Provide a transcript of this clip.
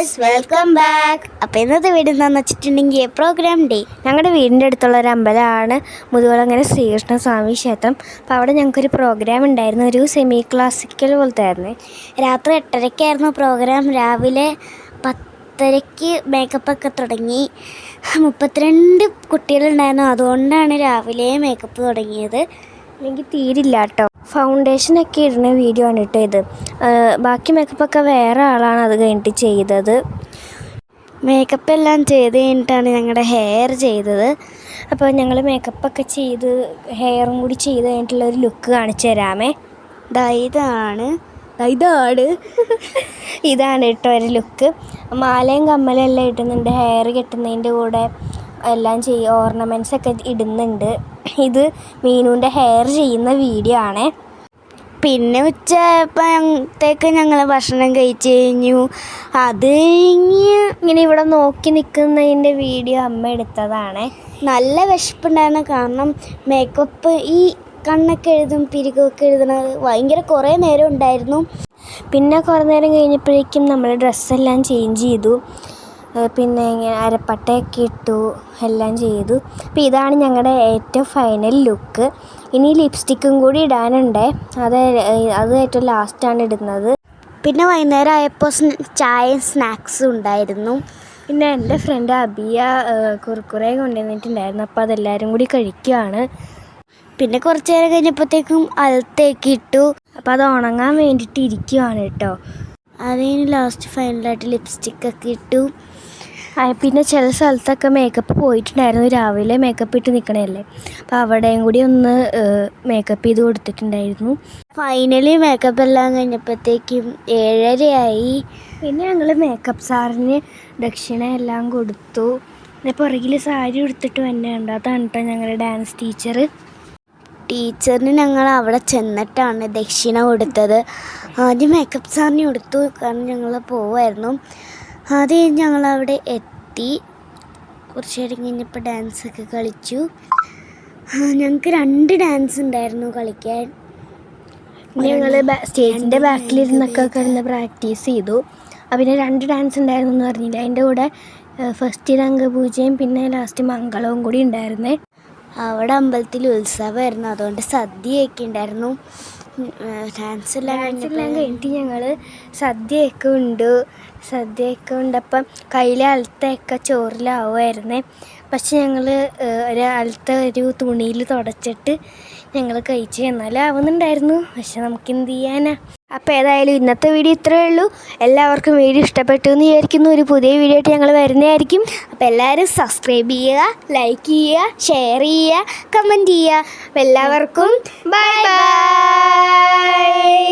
Guys welcome back അപ്പോൾ ഇന്നത്തെ വീട് എന്താണെന്ന് വെച്ചിട്ടുണ്ടെങ്കിൽ പ്രോഗ്രാം ഡേ ഞങ്ങളുടെ വീടിന്റെ അടുത്തുള്ള ഒരു അമ്പലമാണ്. മുതുകുളങ്ങര ശ്രീകൃഷ്ണ സ്വാമി ക്ഷേത്രം. അപ്പോൾ അവിടെ ഞങ്ങൾക്കൊരു പ്രോഗ്രാം ഉണ്ടായിരുന്നു. ഒരു സെമി ക്ലാസിക്കൽ പോലത്തെ ആയിരുന്നു രാത്രി എട്ടരയ്ക്കായിരുന്നു പ്രോഗ്രാം രാവിലെ പത്തരയ്ക്ക് മേക്കപ്പ് ഒക്കെ തുടങ്ങി. മുപ്പത്തിരണ്ട് കുട്ടികളുണ്ടായിരുന്നു. അതുകൊണ്ടാണ് രാവിലെ മേക്കപ്പ് തുടങ്ങിയത്. അല്ലെങ്കിൽ തീരില്ല കേട്ടോ ഫൗണ്ടേഷനൊക്കെ ഇടുന്ന വീഡിയോ ആണ് കേട്ടോ ഇത്. ബാക്കി മേക്കപ്പൊക്കെ വേറെ ആളാണ് അത് കഴിഞ്ഞിട്ട് ചെയ്തത്. മേക്കപ്പ് എല്ലാം ചെയ്ത് കഴിഞ്ഞിട്ടാണ് ഞങ്ങളുടെ ഹെയർ ചെയ്തത്. അപ്പോൾ ഞങ്ങൾ മേക്കപ്പൊക്കെ ചെയ്ത് ഹെയറും കൂടി ചെയ്ത് കഴിഞ്ഞിട്ടുള്ള ഒരു ലുക്ക് കാണിച്ചു തരാമേ. ഇതാണ്. ഇതാണ്. ഇതാണ് കേട്ടോ ഒരു ലുക്ക് മാലയും കമ്മലും എല്ലാം ഇട്ടുന്നുണ്ട് ഹെയർ കെട്ടുന്നതിന്റെ കൂടെ. എല്ലാം ചെയ്യും ഓർണമെന്റ്സ് ഒക്കെ ഇടുന്നുണ്ട്. ഇത് മീനുവിന്റെ ഹെയർ ചെയ്യുന്ന വീഡിയോ ആണ്. പിന്നെ ഉച്ചയപ്പോഴത്തേക്ക് ഞങ്ങൾ ഭക്ഷണം കഴിച്ച് കഴിഞ്ഞു. അത് കഴിഞ്ഞ് ഇങ്ങനെ ഇവിടെ നോക്കി നിൽക്കുന്നതിന്റെ വീഡിയോ അമ്മ എടുത്തതാണേ. നല്ല വിശപ്പുണ്ടായിരുന്നു. കാരണം മേക്കപ്പ് ഈ കണ്ണൊക്കെ എഴുതും പിരികൊക്കെ എഴുതുന്നത് ഭയങ്കര കുറേ നേരം ഉണ്ടായിരുന്നു. പിന്നെ കുറേ നേരം കഴിഞ്ഞപ്പോഴേക്കും നമ്മൾ ഡ്രസ്സെല്ലാം ചേഞ്ച് ചെയ്തു. പിന്നെ ഇങ്ങനെ അരപ്പട്ടയൊക്കെ ഇട്ടു എല്ലാം ചെയ്തു. അപ്പോൾ ഇതാണ് ഞങ്ങളുടെ ഏറ്റവും ഫൈനൽ ലുക്ക് ഇനി ലിപ്സ്റ്റിക്കും കൂടി ഇടാനുണ്ട്. അത് അത് ഏറ്റവും ലാസ്റ്റാണ് ഇടുന്നത്. പിന്നെ വൈകുന്നേരം ആയപ്പോൾ ചായയും സ്നാക്സും ഉണ്ടായിരുന്നു. പിന്നെ എന്റെ ഫ്രണ്ട് അബിയ കുറുക്കുറെ കൊണ്ടുവന്നിട്ടുണ്ടായിരുന്നു. അപ്പോൾ അതെല്ലാവരും കൂടി കഴിക്കുകയാണ് പിന്നെ കുറച്ച് നേരം കഴിഞ്ഞപ്പോഴത്തേക്കും അലത്തേക്ക് ഇട്ടു. അപ്പോൾ അത് ഉണങ്ങാൻ വേണ്ടിയിട്ട് ഇരിക്കുകയാണ് കേട്ടോ. അതിന് ലാസ്റ്റ് ഫൈനലായിട്ട് ലിപ്സ്റ്റിക്കൊക്കെ ഇട്ടു. പിന്നെ ചില സ്ഥലത്തൊക്കെ മേക്കപ്പ് പോയിട്ടുണ്ടായിരുന്നു. രാവിലെ മേക്കപ്പ് ഇട്ട് നിൽക്കണല്ലേ അപ്പോൾ അവിടെയും കൂടി ഒന്ന് മേക്കപ്പ് ചെയ്ത് കൊടുത്തിട്ടുണ്ടായിരുന്നു. ഫൈനലി മേക്കപ്പ് എല്ലാം കഴിഞ്ഞപ്പോഴത്തേക്കും ഏഴരയായി. പിന്നെ ഞങ്ങൾ മേക്കപ്പ് സാറിന് ദക്ഷിണ എല്ലാം കൊടുത്തു. പിന്നെ പുറകിൽ സാരി ഉടുത്തിട്ട് തന്നെയുണ്ട് അതാണ് കേട്ടോ ഞങ്ങളുടെ ഡാൻസ് ടീച്ചർ ടീച്ചറിന് ഞങ്ങൾ അവിടെ ചെന്നിട്ടാണ് ദക്ഷിണ കൊടുത്തത്. ആദ്യം മേക്കപ്പ് സാറിന് കൊടുത്തു കാരണം ഞങ്ങൾ പോവായിരുന്നു. ആദ്യം ഞങ്ങൾ അവിടെ എത്തി. കുറച്ച് നേരം കഴിഞ്ഞപ്പോൾ ഡാൻസൊക്കെ കളിച്ചു. ഞങ്ങൾക്ക് രണ്ട് ഡാൻസ് ഉണ്ടായിരുന്നു കളിക്കാൻ. ഞങ്ങൾ സ്റ്റേജിന്റെ ബാക്കിലിരുന്നൊക്കെ കിടന്ന് പ്രാക്ടീസ് ചെയ്തു. പിന്നെ രണ്ട് ഡാൻസ് ഉണ്ടായിരുന്നു എന്ന് പറഞ്ഞില്ല? അതിന്റെ കൂടെ ഫസ്റ്റ് രംഗപൂജയും പിന്നെ ലാസ്റ്റ് മംഗളവും കൂടി ഉണ്ടായിരുന്നേ. അവിടെ അമ്പലത്തിൽ ഉത്സവമായിരുന്നു. അതുകൊണ്ട് സദ്യയൊക്കെ ഉണ്ടായിരുന്നു. ഡാൻസ് എല്ലാം ഡാൻസ് കഴിഞ്ഞപ്പോൾ കഴിഞ്ഞിട്ട് ഞങ്ങൾ സദ്യയൊക്കെ ഉണ്ട്. സദ്യയൊക്കെ ഉണ്ട്. അപ്പം കയ്യിലെ അലത്തൊക്കെ ചോറിലാവുമായിരുന്നേ പക്ഷെ ഞങ്ങൾ ഒരു അലത്ത ഒരു തുണിയിൽ തുടച്ചിട്ട് ഞങ്ങൾ കഴിച്ച് എന്നാലും ആവുന്നുണ്ടായിരുന്നു. പക്ഷെ നമുക്ക് എന്ത് ചെയ്യാനാ? അപ്പോൾ ഏതായാലും ഇന്നത്തെ വീഡിയോ ഇത്രയേ ഉള്ളൂ. എല്ലാവർക്കും വീഡിയോ ഇഷ്ടപ്പെട്ടു എന്ന് വിചാരിക്കുന്നു. ഒരു പുതിയ വീഡിയോ ആയിട്ട് ഞങ്ങൾ വരുന്നതായിരിക്കും. അപ്പോൾ എല്ലാവരും സബ്സ്ക്രൈബ് ചെയ്യുക ലൈക്ക് ചെയ്യുക ഷെയർ ചെയ്യുക കമന്റ് ചെയ്യുക. അപ്പോൾ എല്ലാവർക്കും ബൈ ബൈ